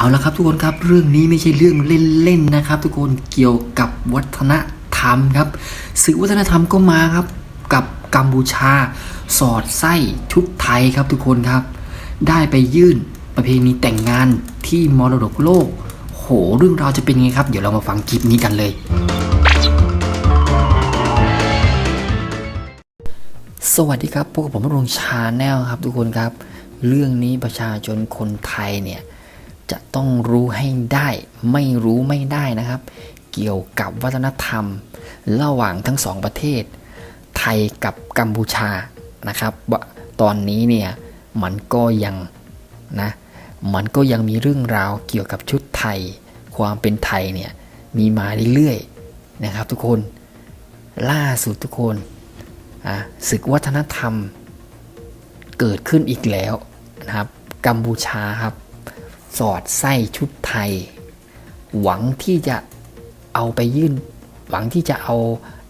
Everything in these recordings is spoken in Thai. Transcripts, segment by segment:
เอาละครับทุกคนครับเรื่องนี้ไม่ใช่เรื่องเล่นๆนะครับ ทุกคนเกี่ยวกับวัฒนธรรมครับสื่อวัฒนธรรมก็มาครับ กับกัมพูชา สอดไส้ชุดไทยครับทุกคนครับ ได้ไปยื่นประเพณีแต่งงานที่มรดกโลก โหเรื่องราวจะเป็นไงครับ เดี๋ยวเรามาฟังคลิปนี้กันเลยสวัสดีครับพวกผมรงชาแนลครับทุกคนครับ เรื่องนี้ประชาชนคนไทยเนี่ย จะต้องรู้ให้ได้ ไม่รู้ไม่ได้นะครับ เกี่ยวกับวัฒนธรรม ระหว่างทั้งสองประเทศ ไทยกับกัมพูชานะครับว่าตอนนี้เนี่ยมันก็ยังนะมันก็ยังมีเรื่องราวเกี่ยวกับชุดไทย ความเป็นไทยเนี่ยมีมาเรื่อยๆนะครับ ทุกคนล่าสุดทุกคนศึกวัฒนธรรม เกิดขึ้นอีกแล้วนะครับ กัมพูชาครับ สอดไส้ชุดไทย หวังที่จะเอาไปยื่น หวังที่จะเอา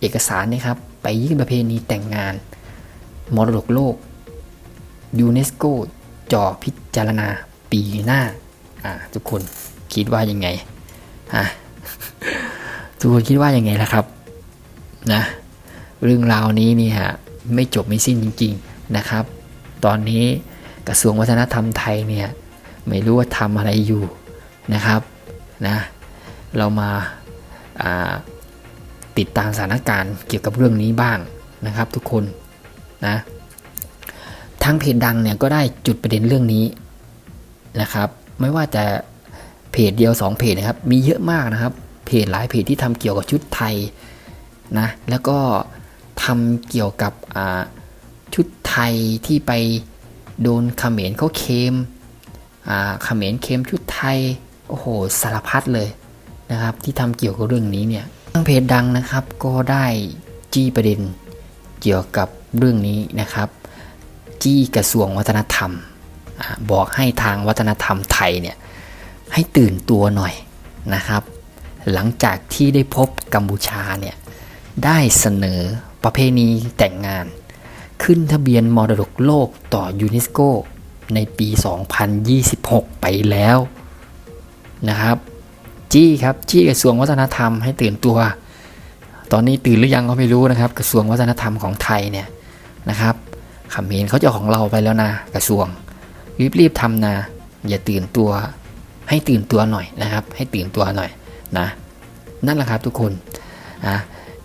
เอกสารนะครับ ไปยื่นประเพณีแต่งงาน มรดกโลกยูเนสโกจ่อพิจารณาปีหน้าอะทุกคนคิดว่ายังไงอะทุกคนคิดว่ายังไงล่ะครับนะเรื่องราวนี้นี่ยไม่จบไม่สิ้นจริง ๆนะครับ ตอนนี้กระทรวงวัฒนธรรมไทยเนี่ย ไม่รู้ว่าทำอะไรอยู่นะครับนะเรามาาติดตามสถานการณ์เกี่ยวกับเรื่องนี้บ้างนะครับ ทุกคนนะทางเพจดังเนี่ยก็ได้จุดประเด็นเรื่องนี้นะครับ ไม่ว่าจะเพจเดียว 2 เพจนะครับ มีเยอะมากนะครับ เพจหลายเพจที่ทำเกี่ยวกับชุดไทยนะแล้วก็ทำเกี่ยวกับชุดไทยที่ไปโดนเขมรเขาเคม เขมรเคมชุดไทย โอ้โห สารพัดเลยนะครับ ที่ทำเกี่ยวกับเรื่องนี้เนี่ยทางเพจดังนะครับก็ได้จี้ประเด็นเกี่ยวกับเรื่องนี้นะครับ จี้กระทรวงวัฒนธรรมอบอกให้ทางวัฒนธรรมไทยเนี่ยให้ตื่นตัวหน่อยนะครับ หลังจากที่ได้พบกัมพูชาเนี่ยได้เสนอประเพณีแต่งงาน ขึ้นทะเบียนมรดกโลกต่อยูเนสโก ในปี 2026 ไปแล้วนะครับ จี้ครับจี้กระทรวงวัฒนธรรมให้ตื่นตัว ตอนนี้ตื่นหรือยังก็ไม่รู้นะครับ กระทรวงวัฒนธรรมของไทยเนี่ยนะครับขมรเขาจะของเราไปแล้วนะกระทรวงรีบๆทำนะอย่าตื่นตัว ให้ตื่นตัวหน่อยนะครับ ให้ตื่นตัวหน่อยนะนั่นแหละครับทุกคนอะ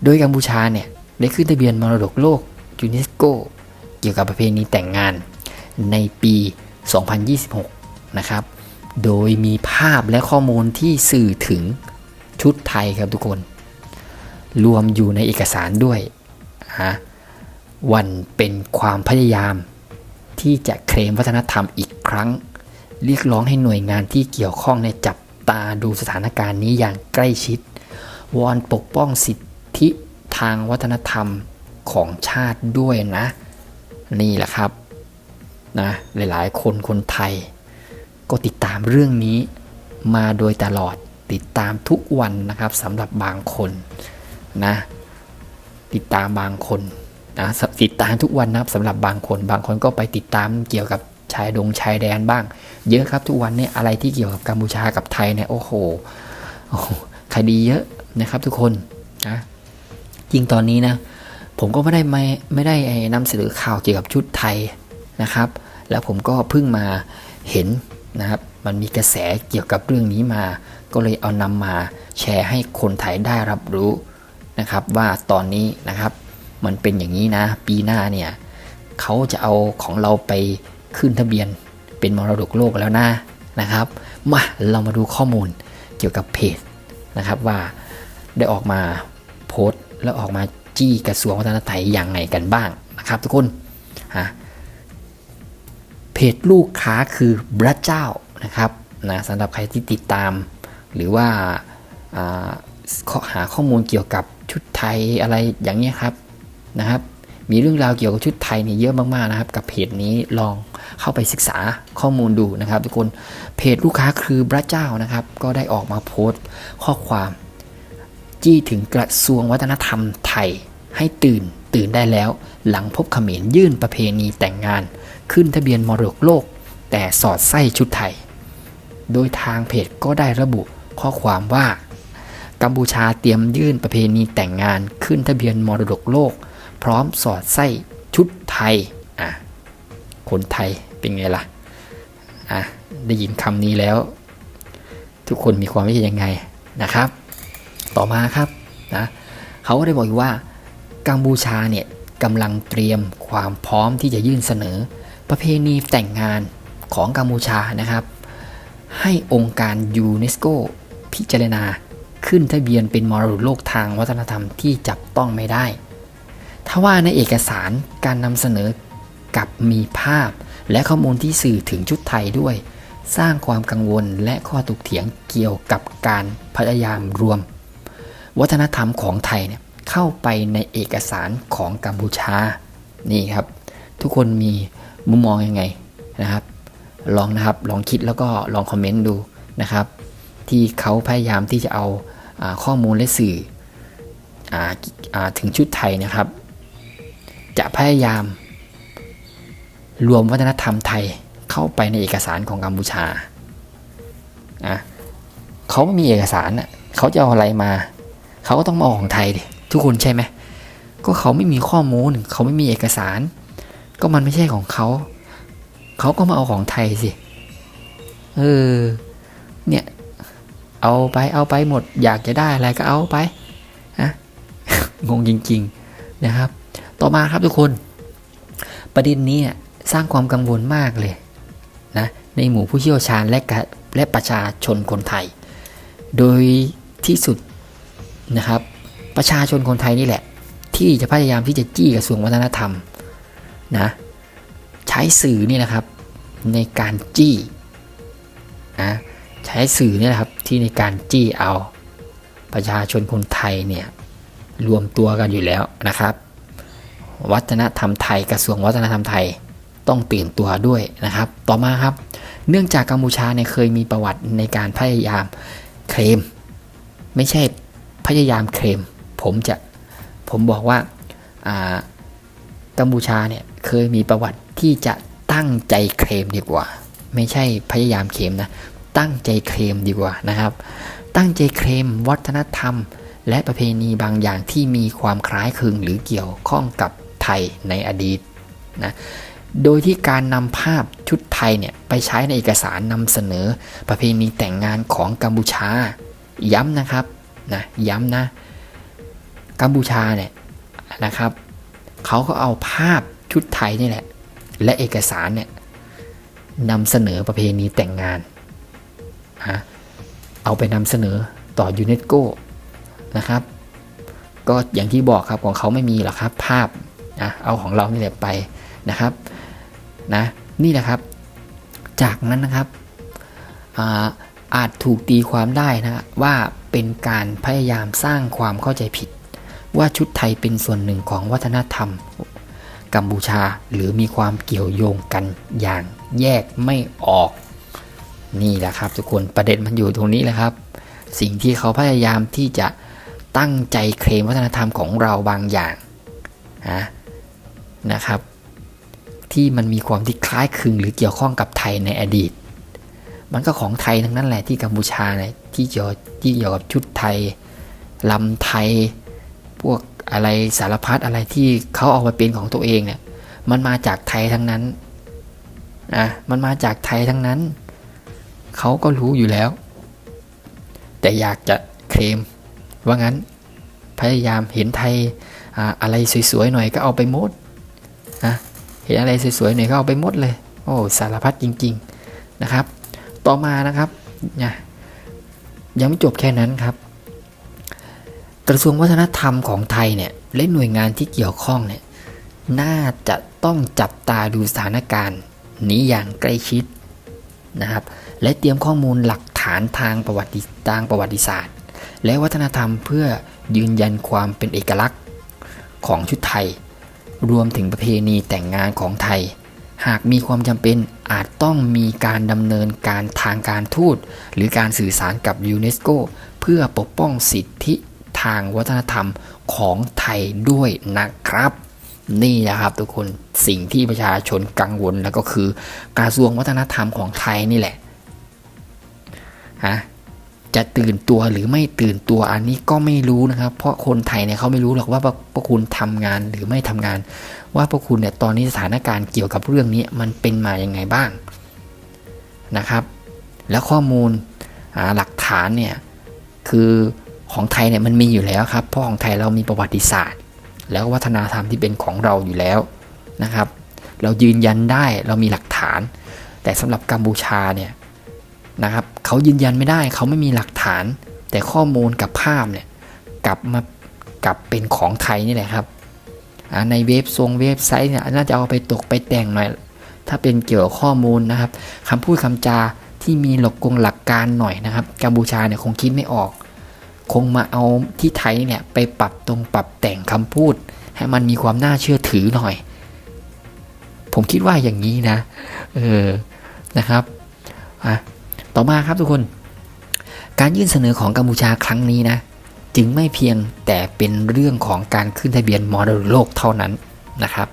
โดยกัมพูชาเนี่ยได้ขึ้นทะเบียนมรดกโลกยูเนสโกเกี่ยวกับประเพณีแต่งงาน ในปี 2026 นะครับ โดยมีภาพและข้อมูลที่สื่อถึงชุดไทยครับทุกคน รวมอยู่ในเอกสารด้วยฮะวันเป็นความพยายาม ที่จะเคลมวัฒนธรรมอีกครั้ง เรียกร้องให้หน่วยงานที่เกี่ยวข้องในจับตาดูสถานการณ์นี้อย่างใกล้ชิด วอนปกป้องสิทธิทางวัฒนธรรมของชาติด้วยนะ นี่แหละครับ นะหลายๆ คนคนไทย ก็ติดตามเรื่องนี้มาโดยตลอดติดตามทุกวันนะครับสำหรับบางคนนะติดตามบางคนนะติดตามทุกวันนะครับสำหรับบางคน บางคนก็ไปติดตามเกี่ยวกับชายดงชายแดนบ้าง เยอะครับทุกวันเนี่ยอะไรที่เกี่ยวกับกัมพูชากับไทยเนี่ยโอ้โหคดีเยอะนะครับทุกคนนะยิ่งตอนนี้นะผมก็ไม่ได้ไม่ไม่ได้นำเสนอข่าวเกี่ยวกับชุดไทยนะครับ แล้วผมก็เพิ่งมาเห็นนะครับ มันมีกระแสเกี่ยวกับเรื่องนี้มา ก็เลยเอานำมาแชร์ให้คนไทยได้รับรู้นะครับ ว่าตอนนี้นะครับ มันเป็นอย่างนี้นะ ปีหน้าเนี่ยเขาจะเอาของเราไปขึ้นทะเบียนเป็นมรดกโลกแล้วนะนะครับ มาเรามาดูข้อมูลเกี่ยวกับเพจนะครับว่าได้ออกมาโพสต์แล้วออกมาจี้กระทรวงวัฒนธรรมไทยอย่างไงกันบ้างนะครับ ทุกคนฮะ เพจลูกค้าคือพระเจ้านะครับนะสำหรับใครที่ติดตาม หรือว่าหาข้อมูลเกี่ยวกับชุดไทยอะไรอย่างนี้ครับนะครับ มีเรื่องราวเกี่ยวกับชุดไทยนี่เยอะมากๆนะครับ กับเพจนี้ลองเข้าไปศึกษาข้อมูลดูนะครับ ทุกคนเพจลูกค้าคือพระเจ้านะครับ ก็ได้ออกมาโพสต์ข้อความ จี้ถึงกระทรวงวัฒนธรรมไทยให้ตื่น ตื่นได้แล้วหลังพบเขมรยื่นประเพณีแต่งงาน ขึ้นทะเบียนมรดกโลก แต่สอดไส้ชุดไทย โดยทางเพจก็ได้ระบุข้อความว่า กัมพูชาเตรียมยื่นประเพณีแต่งงานขึ้นทะเบียนมรดกโลก พร้อมสอดไส้ชุดไทยอะคนไทยเป็นไงล่ะอะได้ยินคำนี้แล้ว ทุกคนมีความคิดยังไงนะครับ ต่อมาครับนะเขาก็ได้บอกอีกว่า กัมพูชาเนี่ยกำลังเตรียมความพร้อมที่จะยื่นเสนอ ประเพณีแต่งงานของกัมพูชานะครับ ให้องค์การยูเนสโกพิจารณาขึ้นทะเบียนเป็นมรดกโลกทางวัฒนธรรมที่จับต้องไม่ได้ถ้าว่าในเอกสารการนำเสนอกับมีภาพ และข้อมูลที่สื่อถึงชุดไทยด้วย สร้างความกังวลและข้อถกเถียงเกี่ยวกับการพยายามรวม วัฒนธรรมของไทยเนี่ย เข้าไปในเอกสารของกัมพูชา นี่ครับ ทุกคนมีมุมมองยังไงนะครับ ลองนะครับ ลองคิดแล้วก็ลองคอมเมนต์ดูนะครับ ที่เขาพยายามที่จะเอาอาข้อมูลและสื่อออถึงชุดไทยนะครับ จะพยายาม รวมวัฒนธรรมไทยเข้าไปในเอกสารของกัมพูชาอะเขาไม่มีเอกสารเขาจะเอาอะไรมา เขาก็ต้องมาเอาของไทยดิ ทุกคนใช่ไหมก็เขาไม่มีข้อมูล เขาไม่มีเอกสาร ก็มันไม่ใช่ของเขา เขาก็มาเอาของไทยสิ เออ เนี่ย เอาไป เอาไปหมด อยากจะได้อะไรก็เอาไปฮะงงจริง ๆ นะครับ ต่อมาครับทุกคน ประเด็นนี้สร้างความกังวลมากเลยนะ ในหมู่ผู้เชี่ยวชาญและและประชาชนคนไทย โดยที่สุดนะครับ ประชาชนคนไทยนี่แหละ ที่จะพยายามที่จะจี้กระทรวงวัฒนธรรมนะใช้สื่อนี่นะครับในการจี้นะใช้สื่อนี่แหละครับที่ในการจี้เอาประชาชนคนไทยเนี่ยรวมตัวกันอยู่แล้วนะครับ วัฒนธรรมไทยกระทรวงวัฒนธรรมไทยต้องตื่นตัวด้วยนะครับ ต่อมาครับ เนื่องจากกัมพูชาเนี่ยเคยมีประวัติในการพยายามเคลม ไม่ใช่พยายามเคลม ผมจะผมบอกว่ากัมพูชาเนี่ยเคยมีประวัติที่จะตั้งใจเคลมดีกว่า ไม่ใช่พยายามเคลมนะตั้งใจเคลมดีกว่านะครับ ตั้งใจเคลมวัฒนธรรม และประเพณีบางอย่างที่มีความคล้ายคลึงหรือเกี่ยวข้องกับไทยในอดีตนะโดยที่การนำภาพชุดไทยเนี่ยไปใช้ในเอกสารนำเสนอประเพณีแต่งงานของกัมพูชา ย้ำนะครับนะย้ำนะ กัมพูชาเนี่ยนะครับเขาก็เอาภาพชุดไทยนี่แหละ และเอกสารเนี่ยนำเสนอประเพณีแต่งงานอะเอาไปนำเสนอต่อยูเนสโกนะครับ ก็อย่างที่บอกครับของเขาไม่มีหรอกครับภาพนะเอาของเรานี่แหละไปนะครับนะนี่แหละครับ จากนั้นนะครับอาอาจถูกตีความได้นะว่าเป็นการพยายามสร้างความเข้าใจผิด ว่าชุดไทยเป็นส่วนหนึ่งของวัฒนธรรม กัมพูชาหรือมีความเกี่ยวโยงกันอย่างแยกไม่ออก นี่แหละครับทุกคนประเด็นมันอยู่ตรงนี้แหละครับ สิ่งที่เขาพยายามที่จะตั้งใจเคลมวัฒนธรรมของเราบางอย่างนะนะครับ ที่มันมีความที่คล้ายคลึงหรือเกี่ยวข้องกับไทยในอดีต มันก็ของไทยทั้งนั้นแหละที่กัมพูชาเนี่ยที่เกี่ยวที่เกี่ยวกับชุดไทยลำไทย พวกอะไรสารพัดอะไรที่เขาเอามาเป็นของตัวเองเนี่ย มันมาจากไทยทั้งนั้นนะมันมาจากไทยทั้งนั้น เขาก็รู้อยู่แล้ว แต่อยากจะเคลมว่างั้น พยายามเห็นไทยออะไรสวยๆหน่อยก็เอาไปหมดนะเห็นอะไรสวยๆหน่อยก็เอาไปหมดเลย โอ้สารพัดจริง ๆนะครับ ต่อมานะครับนะยังไม่จบแค่นั้นครับ กระทรวงวัฒนธรรมของไทยเนี่ยและหน่วยงานที่เกี่ยวข้องเนี่ยน่าจะต้องจับตาดูสถานการณ์นี้อย่างใกล้ชิดนะครับ และเตรียมข้อมูลหลักฐานทางประวัติทางประวัติศาสตร์ และวัฒนธรรมเพื่อยืนยันความเป็นเอกลักษณ์ของชุดไทย รวมถึงประเพณีแต่งงานของไทย หากมีความจำเป็นอาจต้องมีการดำเนินการทางการทูต หรือการสื่อสารกับยูเนสโก เพื่อปกป้องสิทธิางวัฒนธรรมของไทยด้วยนะครับ นี่นะครับทุกคนสิ่งที่ประชาชนกังวลแล้วก็คือกระทรวงวัฒนธรรมของไทยนี่แหละฮะจะตื่นตัวหรือไม่ตื่นตัวอันนี้ก็ไม่รู้นะครับ เพราะคนไทยเนี่ยเขาไม่รู้หรอกว่าพวกพวกคุณทำงานหรือไม่ทำงาน ว่าพวกคุณเนี่ยตอนนี้สถานการณ์เกี่ยวกับเรื่องนี้มันเป็นมาอย่างไงบ้างนะครับ แล้วข้อมูลหลักฐานเนี่ยคือ ของไทยเนี่ยมันมีอยู่แล้วครับเพราะของไทยเรามีประวัติศาสตร์ แล้ววัฒนธรรมที่เป็นของเราอยู่แล้วนะครับ เรายืนยันได้เรามีหลักฐาน แต่สำหรับกัมพูชาเนี่ยนะครับเขายืนยันไม่ได้เขาไม่มีหลักฐาน แต่ข้อมูลกับภาพเนี่ยกลับมากลับเป็นของไทยนี่แหละครับในเว็บทรงเว็บไซต์เนี่ยน่าจะเอาไปตกไปแต่งหน่อยถ้าเป็นเกี่ยวกับข้อมูลนะครับคำพูดคำจาที่มีหลักกงหลักการหน่อยนะครับกัมพูชาเนี่ยคงคิดไม่ออก คงมาเอาที่ไทยเนี่ยไปปรับตรงปรับแต่งคำพูด ให้มันมีความน่าเชื่อถือหน่อย ผมคิดว่าอย่างนี้นะ เออ นะครับ อะ ต่อมาครับทุกคน การยื่นเสนอของกัมพูชาครั้งนี้นะ จึงไม่เพียงแต่เป็นเรื่องของการขึ้นทะเบียนมรดกโลกเท่านั้นนะครับ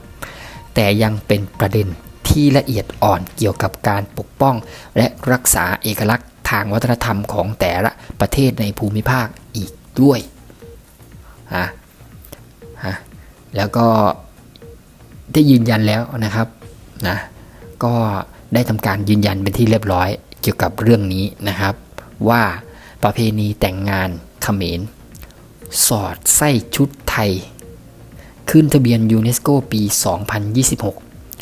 แต่ยังเป็นประเด็นที่ละเอียดอ่อนเกี่ยวกับการปกป้องและรักษาเอกลักษณ์างวัฒนธรรมของแต่ละประเทศในภูมิภาคอีกด้วยฮะฮะแล้วก็ได้ยืนยันแล้วนะครับนะก็ได้ทำการยืนยันเป็นที่เรียบร้อยเกี่ยวกับเรื่องนี้นะครับ ว่าประเพณีแต่งงานเขมร สอดไส้ชุดไทย ขึ้นทะเบียนยูเนสโกปี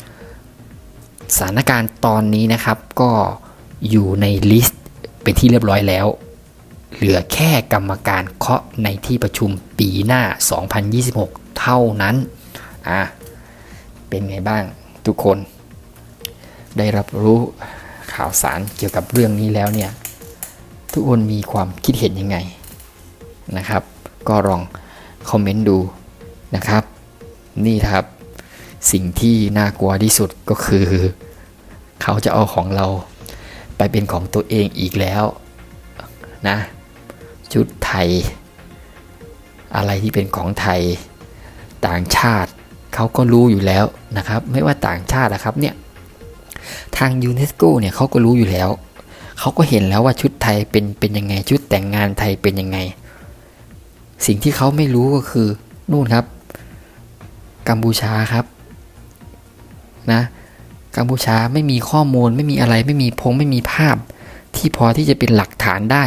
2026 สถานการณ์ตอนนี้นะครับก็อยู่ในลิสต์ เป็นที่เรียบร้อยแล้ว เหลือแค่กรรมการเคาะในที่ประชุมปีหน้า 2026 เท่านั้น อะ เป็นไงบ้างทุกคน ได้รับรู้ข่าวสารเกี่ยวกับเรื่องนี้แล้วเนี่ย ทุกคนมีความคิดเห็นยังไงนะครับ ก็ลองคอมเมนต์ดูนะครับ นี่ครับสิ่งที่น่ากลัวที่สุดก็คือ เขาจะเอาของเรา ไปเป็นของตัวเองอีกแล้วนะชุดไทย อะไรที่เป็นของไทยต่างชาติเขาก็รู้อยู่แล้วนะครับ ไม่ว่าต่างชาตินะครับเนี่ยทางยูเนสโกเนี่ยเขาก็รู้อยู่แล้วเขาก็เห็นแล้วว่าชุดไทยเป็นเป็นยังไงชุดแต่งงานไทยเป็นยังไง สิ่งที่เขาไม่รู้ก็คือนู่นครับ กัมพูชาครับนะ กัมพูชาไม่มีข้อมูลไม่มีอะไรไม่มีพงไม่มีภาพ ที่พอที่จะเป็นหลักฐานได้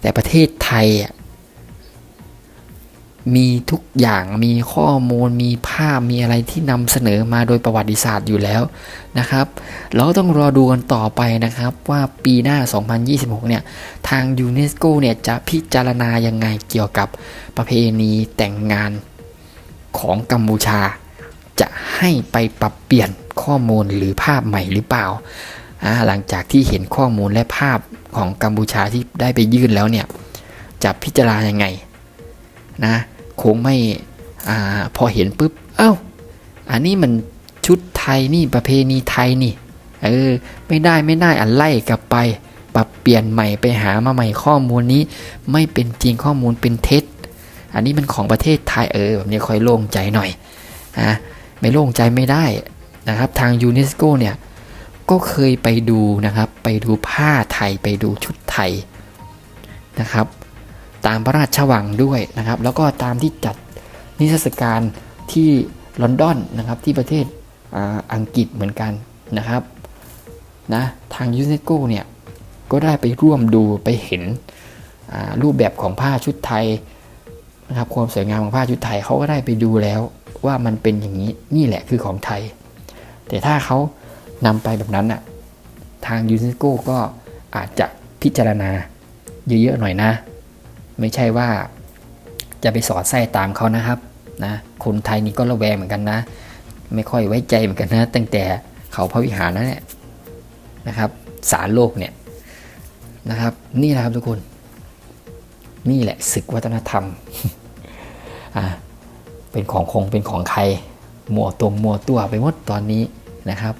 แต่ประเทศไทยมีทุกอย่างมีข้อมูลมีภาพมีอะไรที่นำเสนอมาโดยประวัติศาสตร์อยู่แล้วนะครับ เราต้องรอดูกันต่อไปนะครับว่าปีหน้า 2026 เนี่ย ทางยูเนสโกเนี่ยจะพิจารณายังไงเกี่ยวกับประเพณีแต่งงานของกัมพูชา จะให้ไปปรับเปลี่ยน ข้อมูลหรือภาพใหม่หรือเปล่า หลังจากที่เห็นข้อมูลและภาพของกัมพูชาที่ได้ไปยื่นแล้วเนี่ยจะพิจารณายังไงนะคงไม่อพอเห็นปุ๊บเอ้า อันนี้มันชุดไทยนี่ประเพณีไทยนี่เออไม่ได้ไม่ได้อันไล่กลับไป ปรับเปลี่ยนใหม่ไปหามาใหม่ข้อมูลนี้ ไม่เป็นจริงข้อมูลเป็นเท็จ อันนี้มันของประเทศไทยเออแบบนี้ค่อยโล่งใจหน่อยอะไม่โล่งใจไม่ได้ นะครับทางยูเนสโกเนี่ยก็เคยไปดูนะครับไปดูผ้าไทยไปดูชุดไทยนะครับ ตามพระราชวังด้วยนะครับ แล้วก็ตามที่จัดนิทรรศการที่ลอนดอนนะครับที่ประเทศอ,อังกฤษเหมือนกันนะครับนะทางยูเนสโกเนี่ยก็ได้ไปร่วมดูไปเห็นรูปแบบของผ้าชุดไทยนะครับความสวยงามของผ้าชุดไทยเขาก็ได้ไปดูแล้วว่ามันเป็นอย่างนี้นี่แหละคือของไทย แต่ถ้าเขานำไปแบบนั้นอะทางยูเนสโกก็อาจจะพิจารณาเยอะๆหน่อยนะ ไม่ใช่ว่าจะไปสอดไส้ตามเขานะครับนะคนไทยนี่ก็ระแวงเหมือนกันนะ ไม่ค่อยไว้ใจเหมือนกันนะ ตั้งแต่เขาพระวิหารนั่นแหละนะครับสารโลกเนี่ยนะครับ นี่แหละครับทุกคน นี่แหละศึกวัฒนธรรมอ่าเป็นของคงเป็นของใครมัวตรงมัวตัวไปหมดตอนนี้ นะครับ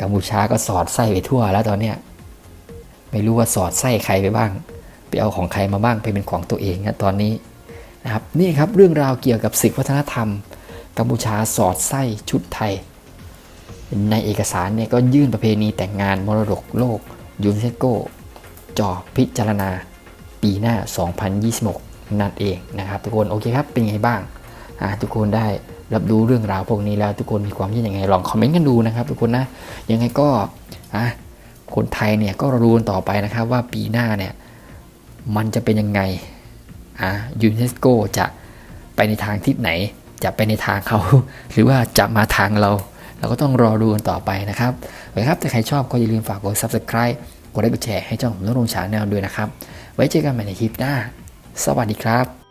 กัมพูชาก็สอดไส้ไปทั่วแล้วตอนเนี้ยไม่รู้ว่าสอดไส้ใครไปบ้าง ไปเอาของใครมาบ้างไปเป็นของตัวเองนะตอนนี้นะครับนี่ครับเรื่องราวเกี่ยวกับศึกวัฒนธรรม กัมพูชาสอดไส้ชุดไทย ในเอกสารเนี่ยก็ยื่นประเพณีแต่งงานมรดกโลกยูเนสโกจอพิจารณาปีหน้า 2026 นั่นเองนะครับทุกคนโอเคครับเป็นไงบ้างทุกคนได้ รับรู้เรื่องราวพวกนี้แล้วทุกคนมีความคิดยังไงลองคอมเมนต์กันดูนะครับ ทุกคนนะยังไงก็อะคนไทยเนี่ยก็รู้กันต่อไปนะครับว่าปีหน้าเนี่ยมันจะเป็นยังไงอะยูเนสโกจะไปในทางทิศไหน จะไปในทางเขา หรือว่าจะมาทางเรา เราก็ต้องรอดูกันต่อไปนะครับโอเคครับถ้าใครชอบก็อย่าลืมฝากกด subscribe กดไลค์กดแชร์ให้ช่องผมนรงชาแนลด้วยนะครับ ไว้เจอกันใหม่ในคลิปหน้า สวัสดีครับ